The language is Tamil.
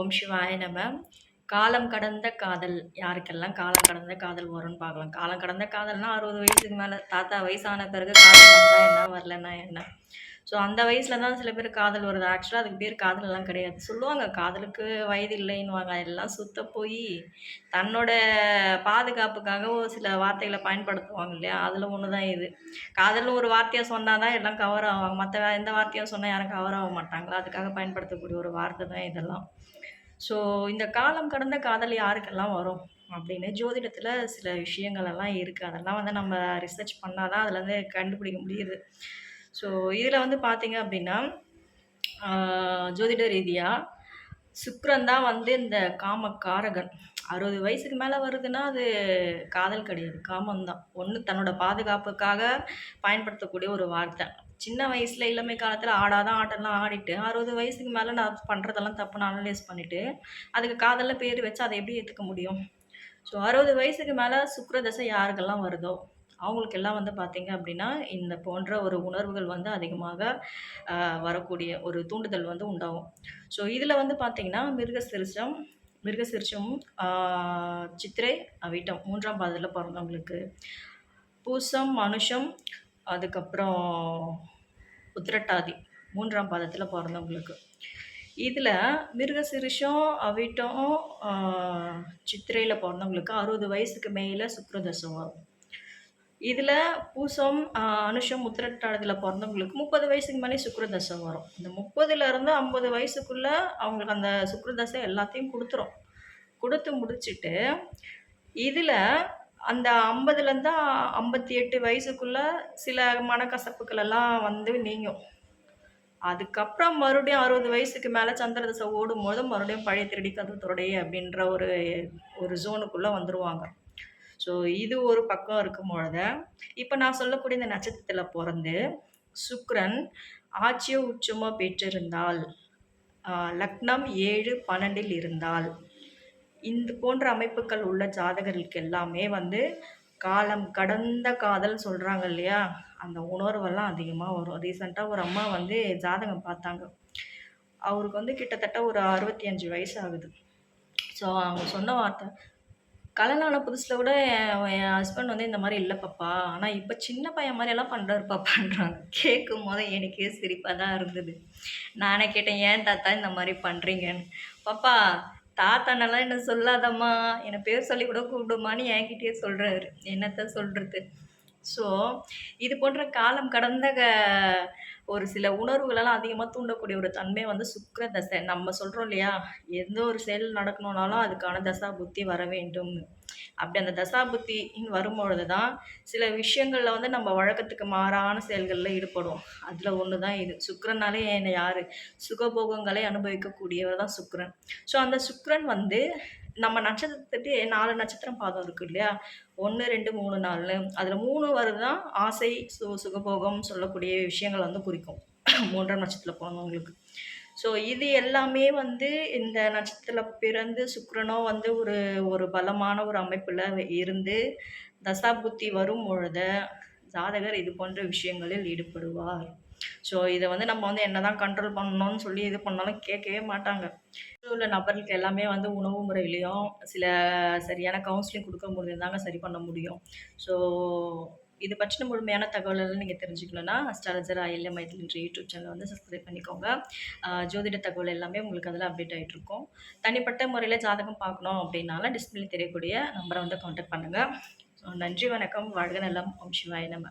ஓம் சிவாய நம. காலம் கடந்த காதல். யாருக்கெல்லாம் காலம் கடந்த காதல் வரும்னு பார்க்கலாம். காலம் கடந்த காதல்னா அறுபது வயசுக்கு மேலே தாத்தா வயசான பிறகு காதல் வந்தால் என்ன வரலன்னா என்ன? ஸோ அந்த வயசில் தான் சில பேர் காதல் வருது. ஆக்சுவலாக அதுக்கு பேர் காதல் எல்லாம் கிடையாது. சொல்லுவாங்க காதலுக்கு வயது இல்லைன்னுவாங்க. எல்லாம் சுத்த போய் தன்னோட பாதுகாப்புக்காக ஒரு சில வார்த்தைகளை பயன்படுத்துவாங்க இல்லையா? அதில் ஒன்று தான் இது. காதல்னு ஒரு வார்த்தையை சொன்னால் தான் எல்லாம் கவர் ஆவாங்க. மற்ற எந்த வார்த்தையும் சொன்னால் யாரும் கவர் ஆக மாட்டாங்களா? அதுக்காக பயன்படுத்தக்கூடிய ஒரு வார்த்தை தான் இதெல்லாம். ஸோ இந்த காலம் கடந்த காதல் யாருக்கெல்லாம் வரும்? அப்படின்னு ஜோதிடத்தில் சில விஷயங்கள் எல்லாம் இருக்குது அதெல்லாம் வந்து நம்ம ரிசர்ச் பண்ணால் தான் அதுலேருந்து கண்டுபிடிக்க முடியுது. ஸோ இதில் வந்து பார்த்தீங்க அப்படின்னா ஜோதிட ரீதியாக சுக்ரன் தான் வந்து இந்த காமக்காரகன். அறுபது வயசுக்கு மேலே வருதுன்னா அது காதல் கிடையாது. காமந்தான் ஒன்று தன்னோட பாதுகாப்புக்காக பயன்படுத்தக்கூடிய ஒரு வார்த்தை. சின்ன வயசில் இளமை காலத்தில் ஆடாதான் ஆட்டெல்லாம் ஆடிட்டு அறுபது வயசுக்கு மேலே நான் பண்ணுறதெல்லாம் தப்புன்னு அனலைஸ் பண்ணிவிட்டு அதுக்கு காதலில் பேர் வச்சு அதை எப்படி ஏற்றுக்க முடியும்? ஸோ அறுபது வயசுக்கு மேலே சுக்கிரதசை யாருக்கெல்லாம் வருதோ அவங்களுக்கெல்லாம் வந்து பார்த்தீங்க அப்படின்னா இந்த போன்ற ஒரு உணர்வுகள் வந்து அதிகமாக வரக்கூடிய ஒரு தூண்டுதல் வந்து உண்டாகும். ஸோ இதில் வந்து பார்த்திங்கன்னா மிருகசிரிஷம் மிருகசிரிஷம் சித்திரை அவிட்டம் மூன்றாம் பாதத்தில் பிறந்தவங்களுக்கு. பூசம் மனுஷம் அதுக்கப்புறம் உத்திரட்டாதி மூன்றாம் பாதத்தில் பிறந்தவங்களுக்கு இதில் மிருகசிரிஷம் அவிட்டம் சித்திரையில் பிறந்தவங்களுக்கு அறுபது வயசுக்கு மேலே சுக்ரதசம் வரும். இதில் பூசம் அனுஷம் உத்திரட்டாதியில் பிறந்தவங்களுக்கு முப்பது வயசுக்கு மேலே சுக்ரதசை வரும். இந்த முப்பதுலேருந்து ஐம்பது வயசுக்குள்ளே அவங்களுக்கு அந்த சுக்ரதசை எல்லாத்தையும் கொடுத்துரும். கொடுத்து முடிச்சுட்டு இதில் அந்த ஐம்பதுலேருந்து ஐம்பத்தி எட்டு வயசுக்குள்ளே சில மனக்கசப்புகள் எல்லாம் வந்து நீங்கும். அதுக்கப்புறம் மறுபடியும் அறுபது வயசுக்கு மேலே சந்திரதசை ஓடும்போது மறுபடியும் பழைய திருடி கதை தொடை அப்படின்ற ஒரு ஒரு ஜோனுக்குள்ளே வந்துடுவாங்க ஸோ இது ஒரு பக்கம் இருக்கும் பொழுது இப்போ நான் சொல்லக்கூடிய இந்த நட்சத்திரத்தில் பிறந்து சுக்ரன் ஆட்சியோ உச்சமோ பெற்றிருந்தால் லக்னம் ஏழு பன்னெண்டில் இருந்தால் இந்த போன்ற அமைப்புகள் உள்ள ஜாதகர்களுக்கு எல்லாமே வந்து காலம் கடந்த காதல் சொல்கிறாங்க இல்லையா? அந்த உணர்வெல்லாம் அதிகமாக வரும். ரீசெண்டாக ஒரு அம்மா வந்து ஜாதகம் பார்த்தாங்க. அவருக்கு வந்து கிட்டத்தட்ட ஒரு அறுபத்தி அஞ்சு வயசு ஆகுது. ஸோ அவங்க சொன்ன வார்த்தை கல்யாணம் புதுசில் கூட என் என் ஹஸ்பண்ட் வந்து இந்த மாதிரி இல்லை பாப்பா. ஆனால் இப்போ சின்ன பையன் மாதிரி எல்லாம் பண்ணுறாரு பாப்பான்றாங்க. கேட்கும் போது எனக்கே சிரிப்பாக தான் இருந்தது. நானே கேட்டேன் ஏன் தாத்தா இந்த மாதிரி பண்ணுறீங்கன்னு பாப்பா தாத்தானெல்லாம் என்ன சொல்லாதம்மா? என்னை பேர் சொல்லி கூட கூப்பிடுமான்னு என்கிட்டயே சொல்கிறாரு என்னத்த சொல்கிறது ஸோ இது போன்ற காலம் கடந்த க- ஒரு சில உணர்வுகளெல்லாம் அதிகமாக தூண்டக்கூடிய ஒரு தன்மை வந்து சுக்கர தசை. நம்ம சொல்கிறோம் இல்லையா? எந்த ஒரு செயல் நடக்கணும்னாலும் அதுக்கான தசா புத்தி வர வேண்டும். அப்படி அந்த தசா புத்தின்னு வரும்பொழுது தான் சில விஷயங்களில் வந்து நம்ம வழக்கத்துக்கு மாறான செயல்களில் ஈடுபடும் அதில் ஒன்று தான் இது. சுக்கரனாலே என்னை யார்? சுகபோகங்களை அனுபவிக்கக்கூடியவர் தான் சுக்கரன். ஸோ அந்த சுக்கரன் வந்து நம்ம நட்சத்திரத்துட்டு நாலு நட்சத்திரம் பாதம் இருக்கு இல்லையா? ஒன்று ரெண்டு மூணு நாலு. அதில் மூணு வருதுதான் ஆசை சு சுகபோகம் சொல்லக்கூடிய விஷயங்கள் வந்து குறிக்கும். மூன்றாம் நட்சத்திரத்தில் பிறந்தவங்களுக்கு. ஸோ இது எல்லாமே வந்து இந்த நட்சத்திரத்தில் பிறந்து சுக்கரனோ வந்து ஒரு ஒரு பலமான ஒரு அமைப்பில் இருந்து தசாபுத்தி வரும் பொழுது ஜாதகர் இது போன்ற விஷயங்களில் ஈடுபடுவார். ஸோ இதை வந்து நம்ம வந்து என்னதான் கண்ட்ரோல் பண்ணணும்னு சொல்லி இது பண்ணாலும் கேட்கவே மாட்டாங்க. உள்ள நபர்களுக்கு எல்லாமே வந்து உணவு முறையிலையும் சில சரியான கவுன்சிலிங் கொடுக்க முடியும் தாங்க சரி பண்ண முடியும். ஸோ இது பற்றின முழுமையான தகவல்கள் நீங்கள் தெரிஞ்சுக்கணுன்னா அஸ்ட்ராலஜர் ஐஎல்எம் மைத்திலின்ற யூடியூப் சேனல் வந்து சப்ஸ்கிரைப் பண்ணிக்கோங்க. ஜோதிட தகவல் எல்லாமே உங்களுக்கு அதில் அப்டேட் ஆகிட்டு இருக்கும். தனிப்பட்ட முறையில் ஜாதகம் பார்க்கணும் அப்படின்னால டிஸ்பிளே தெரியக்கூடிய நம்பரை வந்து காண்டாக்ட் பண்ணுங்கள் ஸோ நன்றி வணக்கம். வாழ்க நலம். ஓம் சிவாய நம்ம